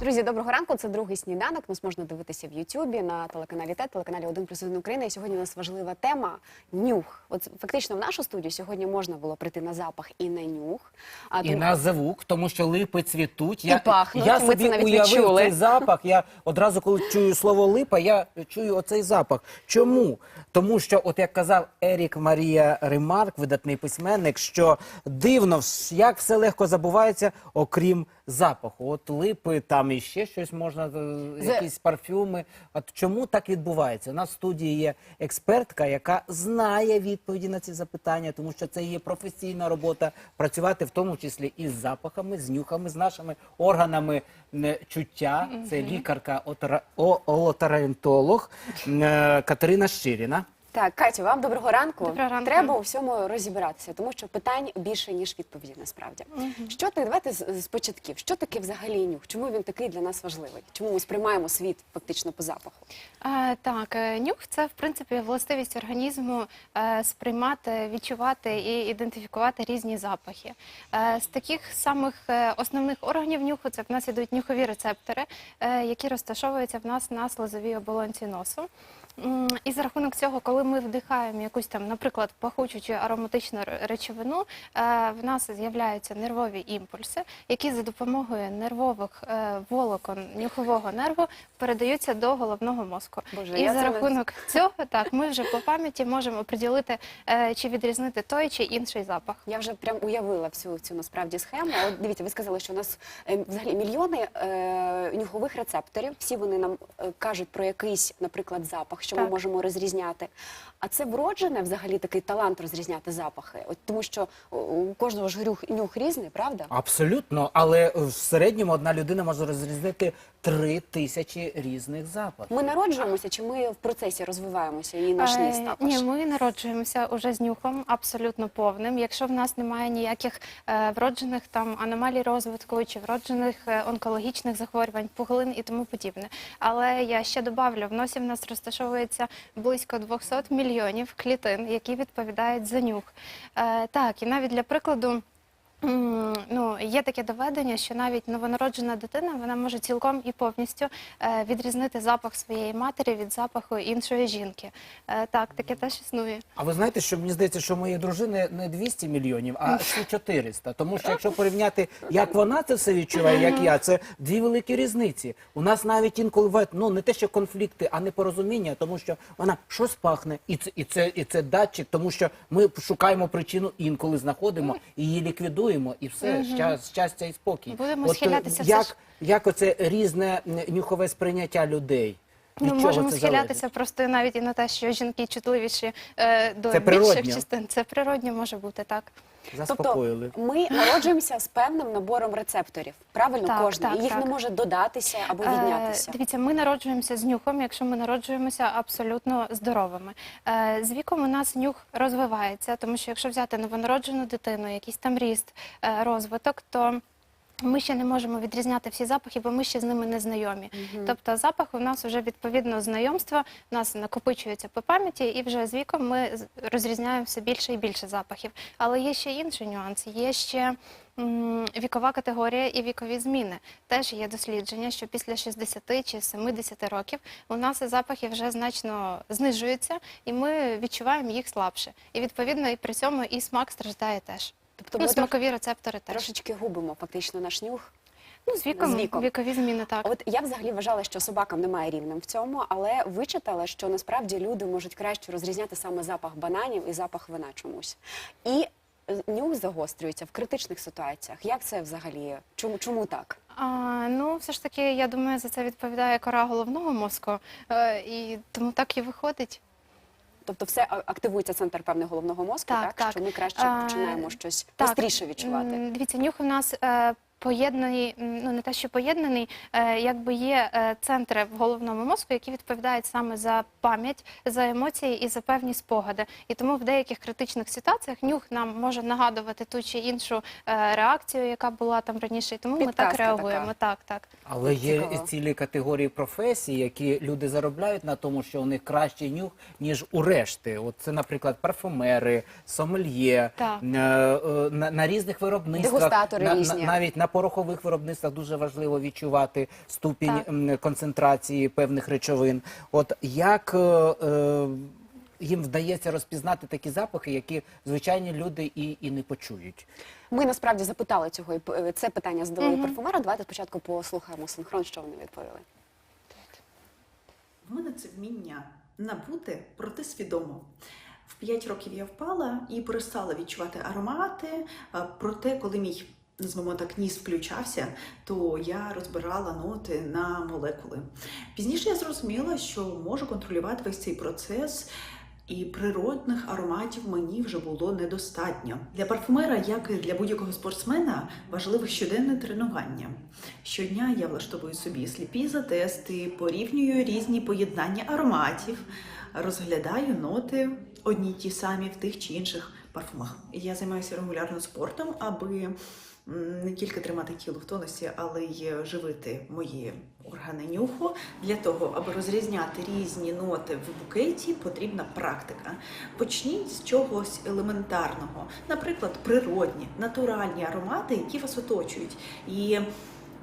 Друзі, доброго ранку. Це другий сніданок. Нас можна дивитися в Ютубі на телеканалі ТЕТ, телеканалі 1 плюс 1 Україна. І сьогодні у нас важлива тема нюх. От фактично в нашу студію сьогодні можна було прийти на запах і на нюх. А І тому- на звук, тому що липи цвітуть. І пахнуть, я ми собі це навіть уявив відчули. цей запах. Я одразу, коли чую слово липа, я чую оцей запах. Чому? Тому що, от як казав Ерік Марія Ремарк, видатний письменник, що дивно, як все легко забувається, окрім запаху. От липи, там і ще щось можна, е, якісь парфюми. От чому так відбувається? У нас в студії є експертка, яка знає відповіді на ці запитання, тому що це є професійна робота працювати в тому числі із запахами, з нюхами, з нашими органами чуття. Це лікарка отора- о- отоларинголог, м, Катерина Щиріна. Так, Катю, вам доброго ранку. Доброго ранку. Треба у всьому розібратися, тому що питань більше ніж відповідей насправді. Що ти давайте з, з початків? Що таке взагалі нюх? Чому він такий для нас важливий? Чому ми сприймаємо світ фактично по запаху? Е, Так, нюх це в принципі властивість організму е, сприймати, відчувати і ідентифікувати різні запахи. Е, З таких самих е, основних органів нюху це в нас ідуть нюхові рецептори, е, які розташовуються в нас на слизовій оболонці носу. І за рахунок цього, коли ми вдихаємо якусь там, наприклад, пахучу чи ароматичну речовину, е, в нас з'являються нервові імпульси, які за допомогою нервових е, волокон нюхового нерву передаються до головного мозку. Боже, і я за це рахунок цього, так ми вже по пам'яті можемо приділити е, чи відрізнити той чи інший запах. Я вже прям уявила всю цю насправді схему. От дивіться, ви сказали, що у нас взагалі мільйони е, нюхових рецепторів. Всі вони нам кажуть про якийсь, наприклад, запах, що ми можемо розрізняти. А це вроджене взагалі такий талант розрізняти запахи. От тому, що у кожного ж нюх, нюх різний, правда? Абсолютно, але в середньому одна людина може розрізнити три тисячі різних запахів. Ми народжуємося, чи ми в процесі розвиваємося і наш ніс Е, також? Ні, ми народжуємося уже з нюхом абсолютно повним. Якщо в нас немає ніяких е, вроджених там аномалій розвитку чи вроджених е, онкологічних захворювань, пуглин і тому подібне. Але я ще добавлю, в носі в нас розташовується близько 200 мільйонів клітин, які відповідають за нюх. Е, так, і навіть для прикладу. Ну, є таке доведення, що навіть новонароджена дитина вона може цілком і повністю е, відрізнити запах своєї матері від запаху іншої жінки. Е, так, таке теж існує. А ви знаєте, що мені здається, що моєї дружини не 200 мільйонів, а ще 400. Тому що якщо порівняти, як вона це все відчуває, як я, це дві великі різниці. У нас навіть інколи ну не те, що конфлікти, а непорозуміння, тому що вона щось пахне, і це, і це, і це датчик, тому що ми шукаємо причину інколи знаходимо і її ліквідуємо, і все щас- щастя і спокій. Будемо От, е, схилятися все ж- як оце різне нюхове сприйняття людей. Ми можемо схилятися просто навіть і на те, що жінки чутливіші е, до Це більших природньо. частин. Це природньо може бути так. Заспокоїли. Тобто ми народжуємося з певним набором рецепторів. Правильно, Так, кожен. так, І їх так. не може додатися або віднятися. Е, дивіться, ми народжуємося з нюхом, якщо ми народжуємося абсолютно здоровими. Е, з віком у нас нюх розвивається, тому що якщо взяти новонароджену дитину, якийсь там ріст, е, розвиток, то ми ще не можемо відрізняти всі запахи, бо ми ще з ними не знайомі. Тобто запах у нас вже відповідно знайомства, у нас накопичується по пам'яті, і вже з віком ми розрізняємо все більше і більше запахів. Але є ще інший нюанс. Є ще м, вікова категорія і вікові зміни. Теж є дослідження, що після 60 чи 70 років у нас запахи вже значно знижуються, і ми відчуваємо їх слабше. І відповідно і при цьому і смак страждає теж. Тобто ну, ми смакові рецептори теж. Трошечки губимо фактично наш нюх. Ну, з віком, з віком. вікові зміни так. От я взагалі вважала, що собакам немає рівнем в цьому, але вичитала, що насправді люди можуть краще розрізняти саме запах бананів і запах вина чомусь. І е, нюх загострюється в критичних ситуаціях. Як це взагалі? Чому, чому так? А, ну, все ж таки, я думаю, за це відповідає кора головного мозку, е, і тому так і виходить. Тобто все активується центр певний головного мозку, так, Так, так. що ми краще починаємо щось Так, гостріше відчувати. Дивіться, нюх у нас е, поєднаний, ну не те, що поєднаний, е, якби є е, центри в головному мозку, які відповідають саме за пам'ять, за емоції і за певні спогади. І тому в деяких критичних ситуаціях нюх нам може нагадувати ту чи іншу е, реакцію, яка була там раніше. І тому ми так реагуємо. така. Так, так. Але є Цікаво. цілі категорії професій, які люди заробляють на тому, що у них кращий нюх, ніж у решти. От це, наприклад, парфумери, сомельє, е, е, на, на різних виробництвах, Дегустатори на, на- різні. навіть на порохових виробництвах дуже важливо відчувати ступінь Так. концентрації певних речовин. От як е, е, їм вдається розпізнати такі запахи, які звичайні люди і, і не почують? Ми насправді запитали цього і це питання задали mm парфумера. Давайте спочатку послухаємо синхрон, що вони відповіли. В мене це вміння набути, проте свідомо. В 5 років я впала і перестала відчувати аромати. Проте, коли мій, назвемо так, ніс включався, то я розбирала ноти на молекули. Пізніше я зрозуміла, що можу контролювати весь цей процес. І природних ароматів мені вже було недостатньо. Для парфумера, як і для будь-якого спортсмена, важливе щоденне тренування. Щодня я влаштовую собі сліпі затести, порівнюю різні поєднання ароматів, розглядаю ноти одні й ті самі в тих чи інших парфумах. Я займаюся регулярно спортом, аби не тільки тримати тіло в тонусі, але й живити мої органи нюху. Для того, аби розрізняти різні ноти в букеті, потрібна практика. Почніть з чогось елементарного, наприклад, природні, натуральні аромати, які вас оточують. І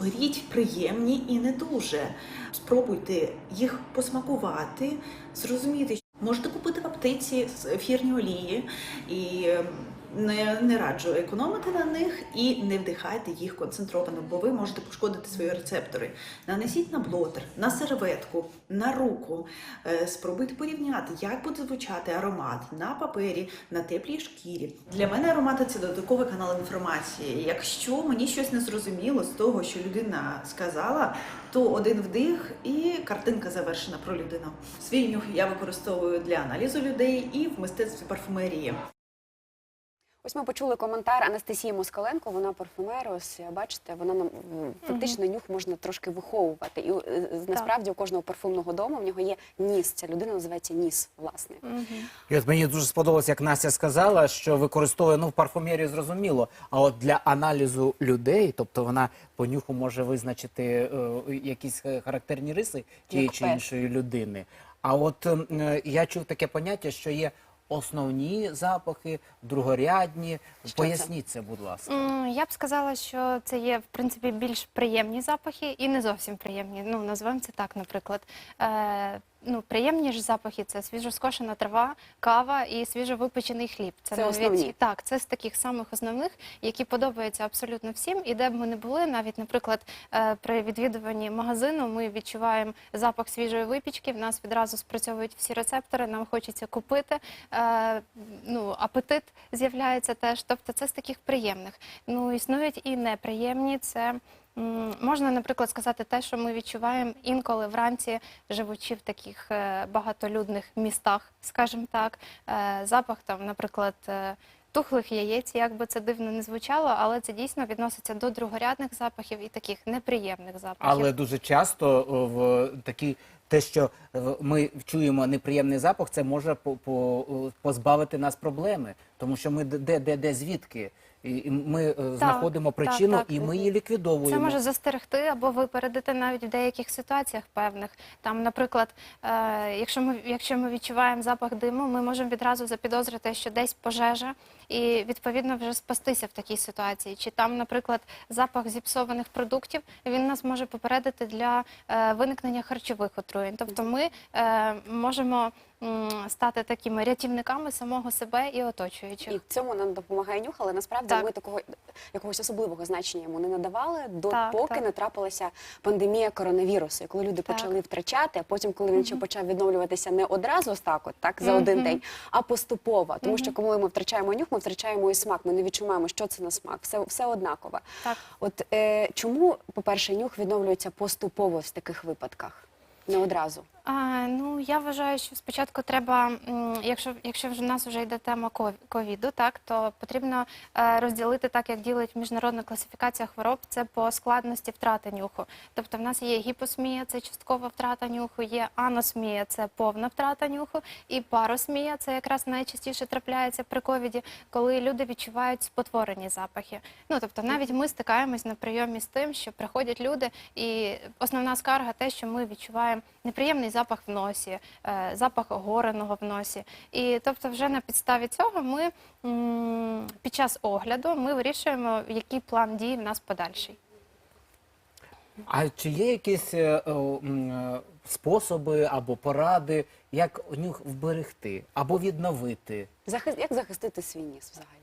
Беріть приємні і не дуже. Спробуйте їх посмакувати, зрозуміти, можете купити в аптеці ефірні олії і е, не, не раджу економити на них і не вдихайте їх концентровано, бо ви можете пошкодити свої рецептори. Нанесіть на блотер, на серветку, на руку. Е, Спробуйте порівняти, як буде звучати аромат на папері, на теплій шкірі. Для мене аромати це додатковий канал інформації. Якщо мені щось не зрозуміло з того, що людина сказала, то один вдих і картинка завершена про людину. Свій нюх я використовую для аналізу людей і в мистецтві парфумерії. Ось ми почули коментар Анастасії Москаленко. Вона парфумер. Ось бачите, вона нам фактично нюх можна трошки виховувати. І е, насправді у кожного парфумного дому в нього є ніс. Ця людина називається ніс, власне. І от мені дуже сподобалось, як Настя сказала, що використовує ну в парфумерії зрозуміло. А от для аналізу людей, тобто вона по нюху може визначити е, якісь е, характерні риси тієї чи іншої людини. А от е, я чув таке поняття, що є основні запахи, другорядні. Що Поясніть це, будь ласка. М, Я б сказала, що це є в принципі більш приємні запахи і не зовсім приємні. Ну називаємо це так, наприклад. Е, ну, приємні ж запахи це свіжоскошена трава, кава і свіжовипечений хліб. Це основні? так, це з таких самих основних, які подобаються абсолютно всім. І де б ми не були, навіть, наприклад, е, при відвідуванні магазину ми відчуваємо запах свіжої випічки. В нас відразу спрацьовують всі рецептори, нам хочеться купити. Е, ну, апетит з'являється теж. Тобто, це з таких приємних. Ну, існують і неприємні. Це можна, наприклад, сказати те, що ми відчуваємо інколи вранці, живучи в таких е, багатолюдних містах, скажімо так, е, запах там, наприклад. е, Тухлих яєць, як би це дивно не звучало, але це дійсно відноситься до другорядних запахів і таких неприємних запахів. Але дуже часто в такі те, що ми чуємо неприємний запах, це може по, по, позбавити нас проблеми, тому що ми де, де, де звідки. І ми е, знаходимо так, причину так. і ми її ліквідовуємо. Це може застерегти або випередити навіть в деяких ситуаціях певних. Там, наприклад, е, якщо ми якщо ми відчуваємо запах диму, ми можемо відразу запідозрити, що десь пожежа, і відповідно вже спастися в такій ситуації. Чи там, наприклад, запах зіпсованих продуктів, він нас може попередити для е, виникнення харчових отруєнь. Тобто, ми е, можемо м, стати такими рятівниками самого себе і оточуючих. І в цьому нам допомагає нюх, але насправді Так. ми такого якогось особливого значення йому не надавали, Так, допоки так. не трапилася пандемія коронавірусу. І коли люди Так. почали втрачати, а потім, коли він ще почав відновлюватися не одразу ось так, от так за один Мгм. день, а поступово. Тому що коли ми втрачаємо нюх, ми втрачаємо і смак. Ми не відчуваємо, що це на смак. Все, все однаково. Так. От е, чому, по-перше, нюх відновлюється поступово в таких випадках, не одразу. Ну я вважаю, що спочатку треба, якщо якщо вже в нас вже йде тема ков- ковіду, так то потрібно е, розділити так, як ділить міжнародна класифікація хвороб. Це по складності втрати нюху. Тобто, в нас є гіпосмія, це часткова втрата нюху, є аносмія, це повна втрата нюху, і паросмія, це якраз найчастіше трапляється при ковіді, коли люди відчувають спотворені запахи. Ну тобто, навіть ми стикаємось на прийомі з тим, що приходять люди, і основна скарга те, що ми відчуваємо неприємний запах в носі, е, запах гореного в носі. І тобто, вже на підставі цього ми під час огляду ми вирішуємо, який план дій в нас подальший. А чи є якісь е, о, м, е, способи або поради, як нюх вберегти або відновити? Захист, як захистити свій ніс взагалі?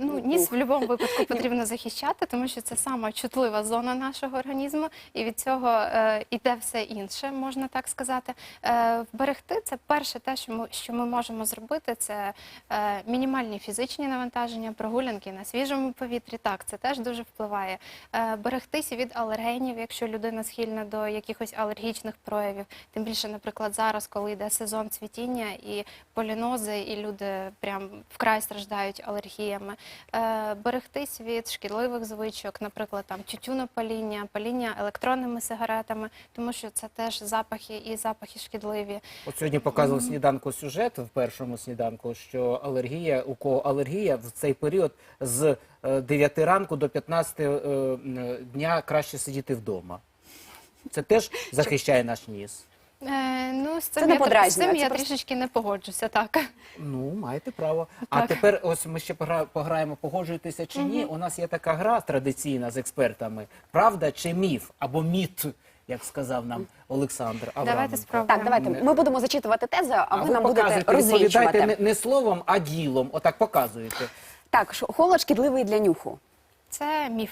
Ну, ніс в будь-якому випадку потрібно захищати, тому що це сама чутлива зона нашого організму, і від цього е, іде все інше, можна так сказати. Е, вберегти це перше те, що ми, що ми можемо зробити, це е, мінімальні фізичні навантаження, прогулянки на свіжому повітрі. Так, це теж дуже впливає. Е, берегтися від алергенів, якщо людина схильна до якихось алергічних проявів. Тим більше, наприклад, зараз, коли йде сезон цвітіння і полінози, і люди прям вкрай страждають алергіями. Е, берегтись від шкідливих звичок, наприклад, там тютюнопаління, паління електронними сигаретами, тому що це теж запахи і запахи шкідливі. От сьогодні показував сніданку сюжет в першому сніданку, що алергія, у кого алергія в цей період з е, 9 ранку до 15 е, дня краще сидіти вдома. Це теж захищає наш ніс. Е, ну, з Це цим, не я, тр- з подразнює, цим це я просто- трішечки не погоджуся, так. Ну, маєте право. А Так. тепер ось ми ще погра- пограємо, погоджуєтеся чи ні. У нас є така гра традиційна з експертами. Правда чи міф? Або міт, як сказав нам Олександр Авраменко. Давайте спробуємо. Так, давайте ми будемо зачитувати тези, а, ви нам будете показуєте, розвінчувати. відповідайте не, не словом, а ділом. Отак показуєте. Так, що холод шкідливий для нюху. Це міф.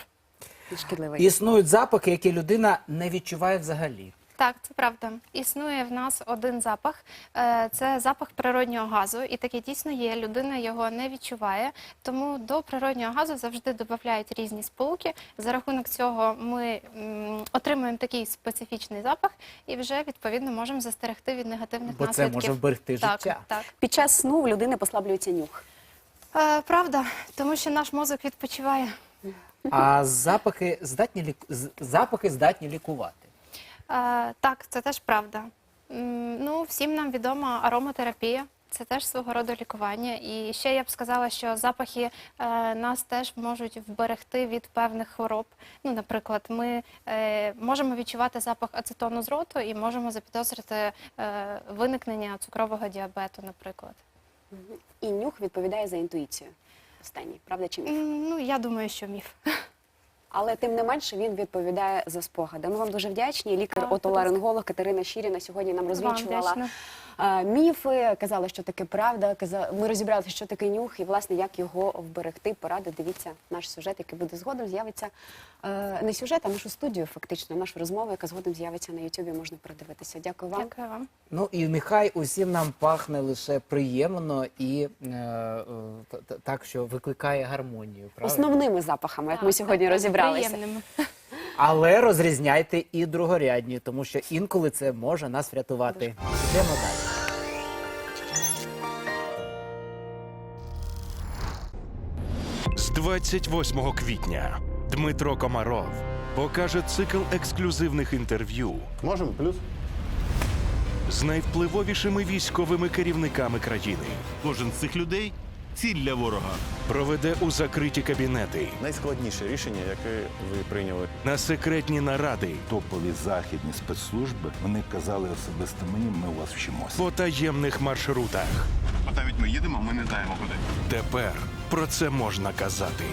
Шкідливий. Існують запахи, які людина не відчуває взагалі. Так, це правда. Існує в нас один запах. Е, Це запах природнього газу, і таке дійсно є. Людина його не відчуває. Тому до природнього газу завжди додають різні сполуки. За рахунок цього ми м, отримуємо такий специфічний запах і вже відповідно можемо застерегти від негативних Бо це наслідків. може вберегти так, життя. Так, Під час сну в людини послаблюється нюх. Е, правда, тому що наш мозок відпочиває. А запахи здатні лік... з- запахи здатні лікувати. Е, так, це теж правда. М, Ну, всім нам відома ароматерапія. Це теж свого роду лікування. І ще я б сказала, що запахи е, нас теж можуть вберегти від певних хвороб. Ну, наприклад, ми е, можемо відчувати запах ацетону з роту і можемо запідозрити е, виникнення цукрового діабету, наприклад. І нюх відповідає за інтуїцію. Останній, правда чи міф? М, Ну, я думаю, що міф. Але тим не менше він відповідає за спогади. Ми вам дуже вдячні. Лікар отоларинголог Катерина Щіріна сьогодні нам е, міфи, казала, що таке правда. Ми розібралися, що таке нюх, і власне як його вберегти. Поради. Дивіться наш сюжет, який буде згодом з'явиться е, не сюжет, а нашу студію, фактично, нашу розмову, яка згодом з'явиться на Ютубі. Можна передивитися. Дякую вам. Дякую вам. Ну і нехай усім нам пахне лише приємно і е, е, так, що викликає гармонію. Правильно? Основними запахами, як ми сьогодні розібралися. приємними. Але розрізняйте і другорядні, тому що інколи це може нас врятувати. Йдемо далі. З 28 квітня Дмитро Комаров покаже цикл ексклюзивних інтерв'ю Можемо плюс? з найвпливовішими військовими керівниками країни. Кожен з цих людей ціль для ворога. Проведе у закриті кабінети Найскладніше рішення, яке ви прийняли. на секретні наради топові західні спецслужби вони казали особисто мені, ми у вас вчимося. по таємних маршрутах. А навіть ми їдемо, ми не знаємо куди. Тепер про це можна казати.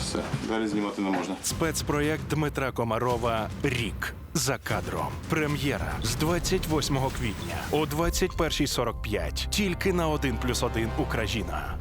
Все, далі знімати не можна. Спецпроєкт Дмитра Комарова Рік за кадром. Прем'єра з 28 квітня о 21.45. Тільки на 1+,1 Україна.